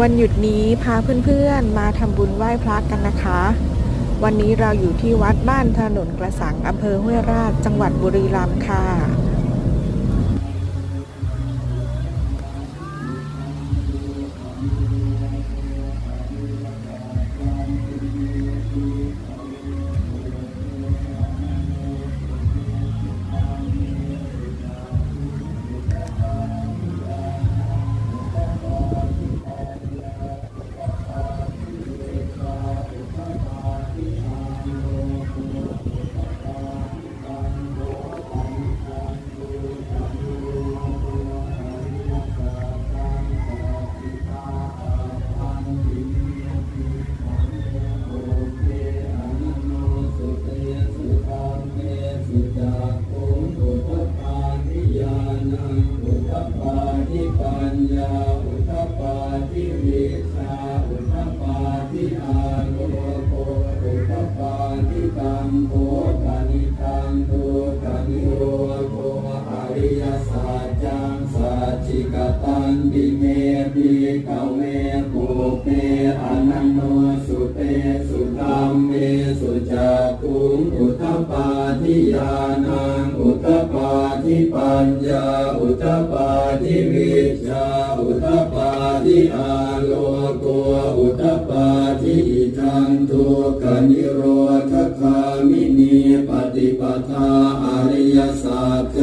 วันหยุดนี้พาเพื่อนๆมาทำบุญไหว้พระกันนะคะ วันนี้เราอยู่ที่วัดบ้านถนนกระสังอำเภอห้วยราชจังหวัดบุรีรัมย์ค่ะ ปัญญาอุทปาทิวิชาอุทปาทิอาโลโกอุทปาทิตังโภกานิทังทุกานิโรโกอริยสัจจังสัจจิกตังบิเมปิกเวปุเปอนันโนสุเตสุตัมเมสุจักขุงอุทปาทิยานังอุทปิปัญญาอุตปาทิวิชาอุตปาทิอาโลโกอุตปาทิอิทังทุกขนิโรธคามินีปฏิปทาอริยสัจ